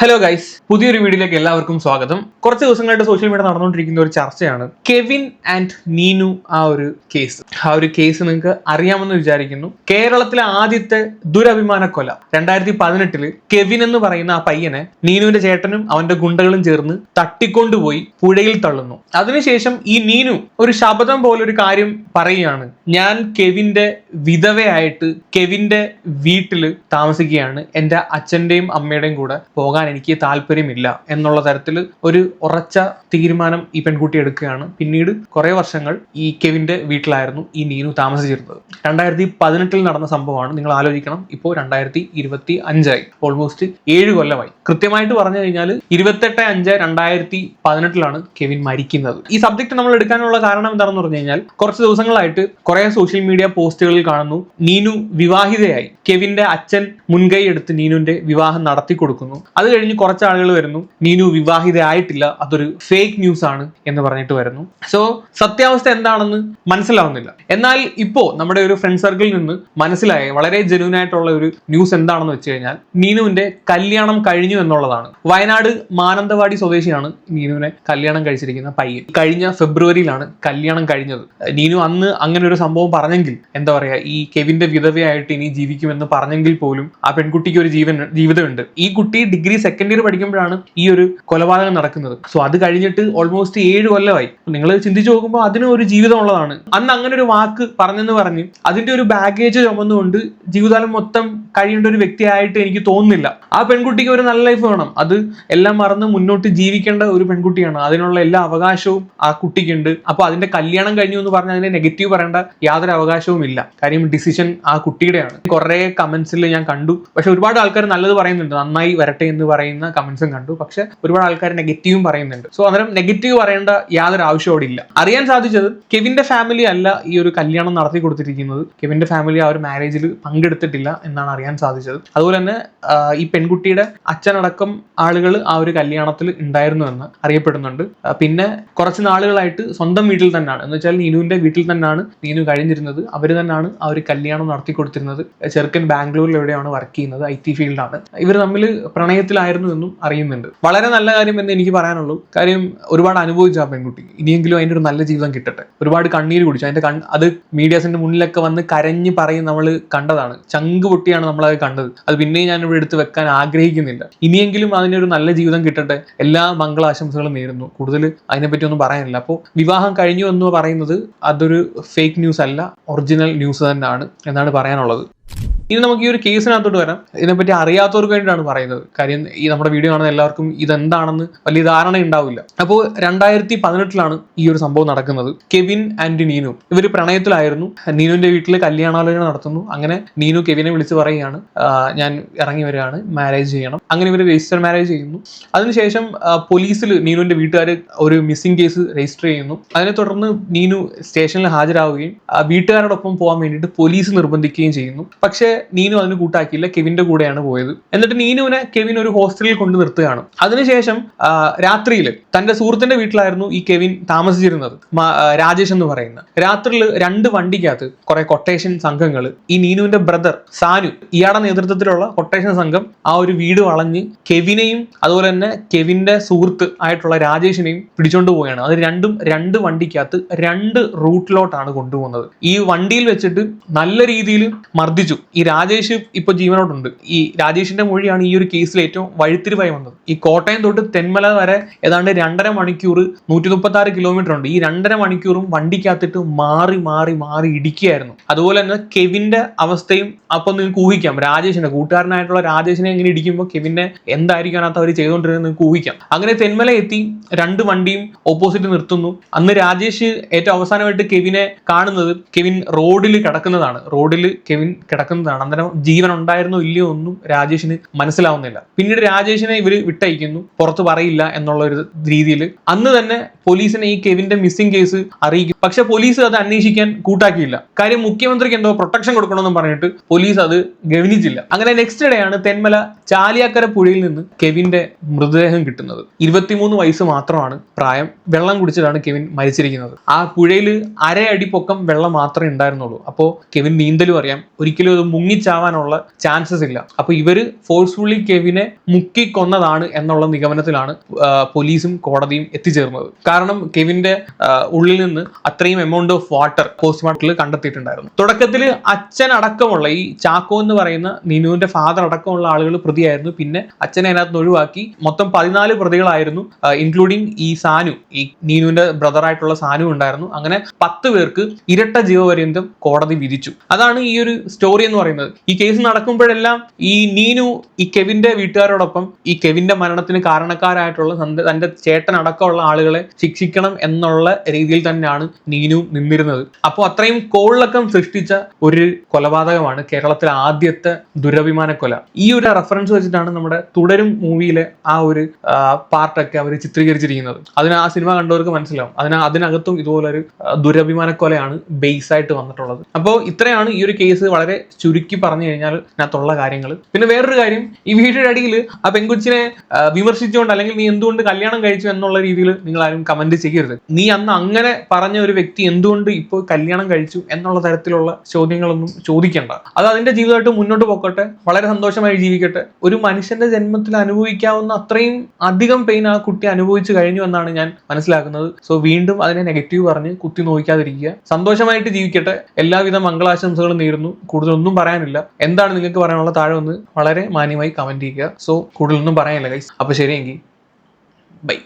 Hello guys പുതിയൊരു വീഡിയോയിലേക്ക് എല്ലാവർക്കും സ്വാഗതം. കുറച്ച് ദിവസങ്ങളായിട്ട് സോഷ്യൽ മീഡിയ നടന്നുകൊണ്ടിരിക്കുന്ന ഒരു ചർച്ചയാണ് കെവിൻ ആൻഡ് നീനു ആ ഒരു കേസ് ആ ഒരു കേസ് നിങ്ങൾക്ക് അറിയാമെന്ന് വിചാരിക്കുന്നു. കേരളത്തിലെ ആദ്യത്തെ ദുരഭിമാന കൊല രണ്ടായിരത്തി പതിനെട്ടിൽ കെവിൻ എന്ന് പറയുന്ന ആ പയ്യനെ നീനുവിന്റെ ചേട്ടനും അവന്റെ ഗുണ്ടകളും ചേർന്ന് തട്ടിക്കൊണ്ടുപോയി പുഴയിൽ തള്ളുന്നു. അതിനുശേഷം ഈ നീനു ഒരു ശബ്ദം പോലെ ഒരു കാര്യം പറയുകയാണ്. ഞാൻ കെവിന്റെ വിധവയായിട്ട് കെവിന്റെ വീട്ടിൽ താമസിക്കുകയാണ്. എന്റെ അച്ഛന്റെയും അമ്മയുടെയും കൂടെ പോകാൻ എനിക്ക് താല്പര്യമില്ല എന്നുള്ള തരത്തിൽ ഒരു ഉറച്ച തീരുമാനം ഈ പെൺകുട്ടി എടുക്കുകയാണ്. പിന്നീട് കുറേ വർഷങ്ങൾ ഈ കെവിന്റെ വീട്ടിലായിരുന്നു ഈ നീനു താമസിച്ചിരുന്നത്. രണ്ടായിരത്തി പതിനെട്ടിൽ നടന്ന സംഭവമാണ്. നിങ്ങൾ ആലോചിക്കണം. ഇപ്പോൾ രണ്ടായിരത്തി ഇരുപത്തി അഞ്ചായി ഓൾമോസ്റ്റ് ഏഴ് കൊല്ലമായി. കൃത്യമായിട്ട് പറഞ്ഞു കഴിഞ്ഞാൽ ഇരുപത്തെട്ട് അഞ്ച് രണ്ടായിരത്തി പതിനെട്ടിലാണ് കെവിൻ മരിക്കുന്നത്. ഈ സബ്ജക്ട് നമ്മൾ എടുക്കാനുള്ള കാരണം എന്താണെന്ന് പറഞ്ഞു കഴിഞ്ഞാൽ കുറച്ച് ദിവസങ്ങളായിട്ട് കുറെ സോഷ്യൽ മീഡിയ പോസ്റ്റുകളിൽ കാണുന്നു. നീനു വിവാഹിതയായി. കെവിന്റെ അച്ഛൻ മുൻകൈ എടുത്ത് നീനുവിന്റെ വിവാഹം നടത്തി കൊടുക്കുന്നു അത് കഴിഞ്ഞ് കുറച്ച് ആളുകൾ വരുന്നു. നീനു വിവാഹിതയായിട്ടില്ല. അതൊരു ഫേക്ക് ന്യൂസ് ആണ് എന്ന് പറഞ്ഞിട്ട് വരുന്നു. സോ സത്യാവസ്ഥ എന്താണെന്ന് മനസ്സിലാവുന്നില്ല. എന്നാൽ ഇപ്പോ നമ്മുടെ ഒരു ഫ്രണ്ട് സർക്കിളിൽ നിന്ന് മനസ്സിലായ വളരെ ജെന്യൂൻ ആയിട്ടുള്ള ഒരു ന്യൂസ് എന്താണെന്ന് വെച്ച് കഴിഞ്ഞാൽ നീനുവിന്റെ കല്യാണം കഴിഞ്ഞു എന്നുള്ളതാണ്. വയനാട് മാനന്തവാടി സ്വദേശിയാണ് നീനുവിനെ കല്യാണം കഴിച്ചിരിക്കുന്ന പയ്യൻ. കഴിഞ്ഞ ഫെബ്രുവരിയിലാണ് കല്യാണം കഴിഞ്ഞത്. നീനു അന്ന് അങ്ങനെ ഒരു സംഭവം പറഞ്ഞെങ്കിൽ എന്താ പറയാ ഈ കെവിന്റെ വിധവയായിട്ട് ഇനി ജീവിക്കുമെന്ന് പറഞ്ഞെങ്കിൽ പോലും ആ പെൺകുട്ടിക്ക് ഒരു ജീവൻ ജീവിതമുണ്ട്. ഈ കുട്ടി ഡിഗ്രി സെക്കൻഡ് ഇയർ പഠിക്കുമ്പോഴാണ് ഈ ഒരു കൊലപാതകം നടക്കുന്നത്. സോ അത് കഴിഞ്ഞിട്ട് ഓൾമോസ്റ്റ് ഏഴ് കൊല്ലമായി. നിങ്ങൾ ചിന്തിച്ചു നോക്കുമ്പോൾ അതിനും ഒരു ജീവിതം ഉള്ളതാണ് അന്ന് അങ്ങനെ ഒരു വാക്ക് പറഞ്ഞെന്ന് പറഞ്ഞ് അതിന്റെ ഒരു ബാഗേജ് ചുമന്നുകൊണ്ട് ജീവിതകാലം മൊത്തം കഴിയേണ്ട ഒരു വ്യക്തിയായിട്ട് എനിക്ക് തോന്നുന്നില്ല. ആ പെൺകുട്ടിക്ക് ഒരു നല്ല ലൈഫ് വേണം. അത് എല്ലാം മറന്ന് മുന്നോട്ട് ജീവിക്കേണ്ട ഒരു പെൺകുട്ടിയാണ്. അതിനുള്ള എല്ലാ അവകാശവും ആ കുട്ടിക്കുണ്ട്. അപ്പോൾ അതിന്റെ കല്യാണം കഴിഞ്ഞു എന്ന് പറഞ്ഞാൽ അതിനെ നെഗറ്റീവ് പറയേണ്ട യാതൊരു അവകാശവും ഇല്ല. കാര്യം ഡിസിഷൻ ആ കുട്ടിയുടെയാണ്. കുറെ കമന്റ്സിൽ ഞാൻ കണ്ടു. പക്ഷെ ഒരുപാട് ആൾക്കാർ നല്ലത് പറയുന്നുണ്ട്. നന്നായി വരട്ടെ എന്ന് പറയുന്ന കമന്റ്സും കണ്ടു. പക്ഷെ ഒരുപാട് ആൾക്കാർ നെഗറ്റീവും പറയുന്നുണ്ട്. സോ അന്നേരം നെഗറ്റീവ് പറയേണ്ട യാതൊരു ആവശ്യം അവിടെ ഇല്ല. അറിയാൻ സാധിച്ചത് കെവിന്റെ ഫാമിലി അല്ല ഈ ഒരു കല്യാണം നടത്തി കൊടുത്തിരിക്കുന്നത്. കെവിന്റെ ഫാമിലി ആ ഒരു മാരേജിൽ പങ്കെടുത്തിട്ടില്ല എന്നാണ് അറിയാൻ സാധിച്ചത്. അതുപോലെ തന്നെ ഈ പെൺകുട്ടിയുടെ അച്ഛനടക്കം ആളുകൾ ആ ഒരു കല്യാണത്തിൽ ഉണ്ടായിരുന്നു എന്ന് അറിയപ്പെടുന്നുണ്ട്. പിന്നെ കുറച്ച് നാളുകളായിട്ട് സ്വന്തം വീട്ടിൽ തന്നെയാണ് എന്ന് വെച്ചാൽ നീനുവിന്റെ വീട്ടിൽ തന്നെയാണ് നീനു കഴിഞ്ഞിരുന്നത്. അവർ തന്നെയാണ് ആ ഒരു കല്യാണം നടത്തി കൊടുത്തിരുന്നത്. ചെറുക്കൻ ബാംഗ്ലൂരിൽ എവിടെയാണ് വർക്ക് ചെയ്യുന്നത്? ഐ ടി ഫീൽഡാണ് ഇവർ തമ്മിൽ പ്രണയത്തിലായിരുന്നു എന്നും അറിയുന്നുണ്ട്. വളരെ നല്ല കാര്യം എന്ന് എനിക്ക് പറയാനുള്ളൂ. കാര്യം ഒരുപാട് അനുഭവിച്ചു ആ പെൺകുട്ടി. ഇനിയെങ്കിലും അതിന്റെ ഒരു നല്ല ജീവിതം കിട്ടട്ടെ. ഒരുപാട് കണ്ണീര് കുടിച്ചു. അതിന്റെ കൺ അത് മീഡിയാസിന്റെ മുന്നിലൊക്കെ വന്ന് കരഞ്ഞ് പറയും നമ്മൾ കണ്ടതാണ്. ചങ്ക് പൊട്ടിയാണ് നമ്മൾ അത് കണ്ടത്. അത് പിന്നെയും ഞാൻ ഇവിടെ എടുത്ത് വെക്കാൻ ആഗ്രഹിക്കുന്നില്ല. ഇനിയെങ്കിലും അതിനൊരു നല്ല ജീവിതം കിട്ടട്ടെ. എല്ലാ മംഗളാശംസകളും നേരുന്നു. കൂടുതൽ അതിനെപ്പറ്റി ഒന്നും പറയാനില്ല. അപ്പോൾ വിവാഹം കഴിഞ്ഞു എന്ന് പറയുന്നത് അതൊരു ഫേക്ക് ന്യൂസ് അല്ല. ഒറിജിനൽ ന്യൂസ് തന്നെയാണ് എന്നാണ് പറയാനുള്ളത്. ഇനി നമുക്ക് ഈ ഒരു കേസിനകത്തോട്ട് വരാം. ഇതിനെപ്പറ്റി അറിയാത്തവർക്ക് വേണ്ടിയിട്ടാണ് പറയുന്നത്. കാര്യം ഈ നമ്മുടെ വീഡിയോ കാണുന്ന എല്ലാവർക്കും ഇതെന്താണെന്ന് വലിയ ധാരണ ഉണ്ടാവില്ല. അപ്പോൾ രണ്ടായിരത്തി പതിനെട്ടിലാണ് ഈ ഒരു സംഭവം നടക്കുന്നത്. Kevin and Neenu. ഇവർ പ്രണയത്തിലായിരുന്നു. നീനുവിന്റെ വീട്ടിൽ കല്യാണാലോചന നടത്തുന്നു. അങ്ങനെ നീനു കെവിനെ വിളിച്ച് പറയുകയാണ് ഞാൻ ഇറങ്ങി വരികയാണ്. മാരേജ് ചെയ്യണം. അങ്ങനെ ഇവർ രജിസ്റ്റർ മാരേജ് ചെയ്യുന്നു. അതിനുശേഷം പോലീസിൽ നീനുവിന്റെ വീട്ടുകാർ ഒരു മിസ്സിംഗ് കേസ് രജിസ്റ്റർ ചെയ്യുന്നു. അതിനെ തുടർന്ന് നീനു സ്റ്റേഷനിൽ ഹാജരാവുകയും വീട്ടുകാരോടൊപ്പം പോകാൻ വേണ്ടിയിട്ട് പോലീസ് നിർബന്ധിക്കുകയും ചെയ്യുന്നു. പക്ഷേ നീനു അതിന് കൂട്ടാക്കിയില്ല കെവിന്റെ കൂടെയാണ് പോയത്. എന്നിട്ട് നീനുവിനെ കെവിൻ ഒരു ഹോസ്റ്റലിൽ കൊണ്ട് നിർത്തുകയാണ്. അതിനുശേഷം രാത്രിയിൽ തന്റെ സുഹൃത്തിന്റെ വീട്ടിലായിരുന്നു ഈ കെവിൻ താമസിച്ചിരുന്നത് രാജേഷ് എന്ന് പറയുന്ന. രാത്രിയിൽ രണ്ട് വണ്ടിക്കകത്ത് കുറെ കൊട്ടേഷൻ സംഘങ്ങൾ ഈ നീനുവിന്റെ ബ്രദർ സാനു ഇയാളുടെ നേതൃത്വത്തിലുള്ള കൊട്ടേഷൻ സംഘം ആ ഒരു വീട് വളഞ്ഞ് കെവിനെയും അതുപോലെ തന്നെ കെവിന്റെ സുഹൃത്ത് ആയിട്ടുള്ള രാജേഷിനെയും പിടിച്ചോണ്ട് പോവുകയാണ്. അത് രണ്ടും രണ്ട് വണ്ടിക്കകത്ത് രണ്ട് റൂട്ടിലോട്ടാണ് കൊണ്ടുപോകുന്നത്. ഈ വണ്ടിയിൽ വെച്ചിട്ട് നല്ല രീതിയിൽ മർദ്ദിച്ചു. ഈ രാജേഷ് ഇപ്പൊ ജീവനോടുണ്ട്. ഈ രാജേഷിന്റെ മൊഴിയാണ് ഈ ഒരു കേസിൽ ഏറ്റവും വഴിത്തിരിവായി വന്നത്. ഈ കോട്ടയം തൊട്ട് തെന്മല വരെ ഏതാണ്ട് രണ്ടര മണിക്കൂർ നൂറ്റി മുപ്പത്തി ആറ് കിലോമീറ്റർ ഉണ്ട്. ഈ രണ്ടര മണിക്കൂറും വണ്ടിക്കകത്തിട്ട് മാറി മാറി മാറി ഇടിക്കുകയായിരുന്നു. അതുപോലെ തന്നെ കെവിന്റെ അവസ്ഥയും അപ്പൊ നിങ്ങൾക്ക് ഊഹിക്കാം. രാജേഷിന്റെ കൂട്ടുകാരനായിട്ടുള്ള രാജേഷിനെ എങ്ങനെ ഇടിക്കുമ്പോൾ കെവിനെ എന്തായിരിക്കും അതിനകത്ത് അവർ ചെയ്തുകൊണ്ടിരുന്നത് നിങ്ങൾക്ക് ഊഹിക്കാം. അങ്ങനെ തെന്മല എത്തി രണ്ട് വണ്ടിയും ഓപ്പോസിറ്റ് നിർത്തുന്നു. അന്ന് രാജേഷ് ഏറ്റവും അവസാനമായിട്ട് കെവിനെ കാണുന്നത് കെവിൻ റോഡിൽ കിടക്കുന്നതാണ്. റോഡിൽ കെവിൻ കിടക്കുന്നതാണ്. അന്നേരം ജീവൻ ഉണ്ടായിരുന്നോ ഇല്ലയോ ഒന്നും രാജേഷിന് മനസ്സിലാവുന്നില്ല. പിന്നീട് രാജേഷിനെ ഇവർ വിട്ടയക്കുന്നു. പുറത്ത് പറയില്ല എന്നുള്ള ഒരു രീതിയിൽ അന്ന് തന്നെ പോലീസിനെ ഈ കെവിന്റെ മിസ്സിംഗ് കേസ് അറിയിക്കും. പക്ഷെ പോലീസ് അത് അന്വേഷിക്കാൻ കൂട്ടാക്കിയില്ല. കാര്യം മുഖ്യമന്ത്രിക്ക് എന്തോ പ്രൊട്ടക്ഷൻ കൊടുക്കണമെന്ന് പറഞ്ഞിട്ട് പോലീസ് അത് ഗവനിച്ചില്ല. അങ്ങനെ നെക്സ്റ്റ് ഡേ ആണ് തെന്മല ചാലിയാക്കര പുഴയിൽ നിന്ന് കെവിന്റെ മൃതദേഹം കിട്ടുന്നത്. ഇരുപത്തിമൂന്ന് വയസ്സ് മാത്രമാണ് പ്രായം. വെള്ളം കുടിച്ചിട്ടാണ് കെവിൻ മരിച്ചിരിക്കുന്നത്. ആ പുഴയിൽ അരയടി പൊക്കം വെള്ളം മാത്രമേ ഉണ്ടായിരുന്നുള്ളൂ. അപ്പോൾ കെവിൻ നീന്തലും അറിയാം. ഒരിക്കലും അത് മുങ്ങിച്ചാവാനുള്ള ചാൻസസ് ഇല്ല. അപ്പൊ ഇവർ ഫോഴ്സ്ഫുള്ളി കെവിനെ മുക്കി കൊന്നതാണ് എന്നുള്ള നിഗമനത്തിലാണ് പോലീസും കോടതിയും എത്തിച്ചേർന്നത്. കാരണം കെവിന്റെ ഉള്ളിൽ നിന്ന് അത്രയും എമൗണ്ട് ഓഫ് വാട്ടർ പോസ്റ്റ്മോർട്ടത്തിൽ കണ്ടെത്തിയിട്ടുണ്ടായിരുന്നു. തുടക്കത്തിൽ അച്ഛൻ അടക്കമുള്ള ഈ ചാക്കോ എന്ന് പറയുന്ന നീനുവിന്റെ ഫാദർ അടക്കമുള്ള ആളുകൾ പ്രതിയായിരുന്നു. പിന്നെ അച്ഛനെ അതിനകത്ത് ഒഴിവാക്കി. മൊത്തം പതിനാല് പ്രതികളായിരുന്നു. ഇൻക്ലൂഡിങ് ഈ സാനു. ഈ നീനുവിന്റെ ബ്രദറായിട്ടുള്ള സാനു ഉണ്ടായിരുന്നു. അങ്ങനെ പത്ത് പേർക്ക് ഇരട്ട ജീവപര്യന്തം കോടതി വിധിച്ചു. അതാണ് ഈ ഒരു സ്റ്റോറി എന്ന് പറയുന്നത്. ഈ കേസ് നടക്കുമ്പോഴെല്ലാം ഈ നീനു ഈ കെവിന്റെ വീട്ടുകാരോടൊപ്പം ഈ കെവിന്റെ മരണത്തിന് കാരണക്കാരായിട്ടുള്ള തന്റെ ചേട്ടൻ അടക്കമുള്ള ആളുകളെ ശിക്ഷിക്കണം എന്നുള്ള രീതിയിൽ തന്നെയാണ് നീനു നിന്നിരുന്നത്. അപ്പോൾ അത്രയും കോളിളക്കം സൃഷ്ടിച്ച ഒരു കൊലപാതകമാണ് കേരളത്തിലെ ആദ്യത്തെ ദുരഭിമാന കൊല. ഈ ഒരു റെഫറൻസ് വെച്ചിട്ടാണ് നമ്മുടെ തുടരും മൂവിയിലെ ആ ഒരു പാർട്ടൊക്കെ അവർ ചിത്രീകരിച്ചിരിക്കുന്നത്. അതിന് ആ സിനിമ കണ്ടവർക്ക് മനസ്സിലാവും. അതിന് അതിനകത്തും ഇതുപോലൊരു ആ, ദുരഭിമാന കൊലയാണ് ബേസ് ആയിട്ട് വന്നിട്ടുള്ളത്. അപ്പോൾ ഇത്രയാണ് ഈ ഒരു കേസ് വളരെ ചുരുക്കി പറഞ്ഞു കഴിഞ്ഞാൽ ഇതിനകത്തുള്ള കാര്യങ്ങൾ പിന്നെ വേറൊരു കാര്യം ഈ വീഡിയോയുടെ അടിയിൽ ആ പെൺകുച്ചിനെ വിമർശിച്ചുകൊണ്ട് അല്ലെങ്കിൽ നീ എന്തുകൊണ്ട് കല്യാണം കഴിച്ചു എന്നുള്ള രീതിയിൽ നിങ്ങൾ ആരും കമന്റ് ചെയ്യരുത്. നീ അന്ന് അങ്ങനെ പറഞ്ഞ ഒരു വ്യക്തി എന്തുകൊണ്ട് ഇപ്പോൾ കല്യാണം കഴിച്ചു എന്നുള്ള തരത്തിലുള്ള ചോദ്യങ്ങളൊന്നും ചോദിക്കേണ്ട. അത് അതിന്റെ ജീവിതമായിട്ട് മുന്നോട്ട് പോക്കട്ടെ. വളരെ സന്തോഷമായി ജീവിക്കട്ടെ. ഒരു മനുഷ്യന്റെ ജന്മത്തിൽ അനുഭവിക്കാവുന്ന അത്രയും അധികം പെയിൻ ആ കുട്ടി അനുഭവിച്ചു കഴിഞ്ഞു എന്നാണ് ഞാൻ മനസ്സിലാക്കുന്നത്. സോ വീണ്ടും അതിനെ നെഗറ്റീവ് പറഞ്ഞ് കുത്തി നോക്കാതിരിക്കുക സന്തോഷമായിട്ട് ജീവിക്കട്ടെ. എല്ലാവിധ മംഗളാശംസകളും നേരുന്നു. കൂടുതലൊന്നും പറയാനില്ല. എന്താണ് നിങ്ങൾക്ക് പറയാനുള്ള താഴെ ഒന്ന് വളരെ മാന്യമായി കമന്റ് ചെയ്യുക. സോ കൂടുതലൊന്നും പറയാനില്ല ഗൈസ് അപ്പൊ ശരിയെങ്കിൽ ബൈ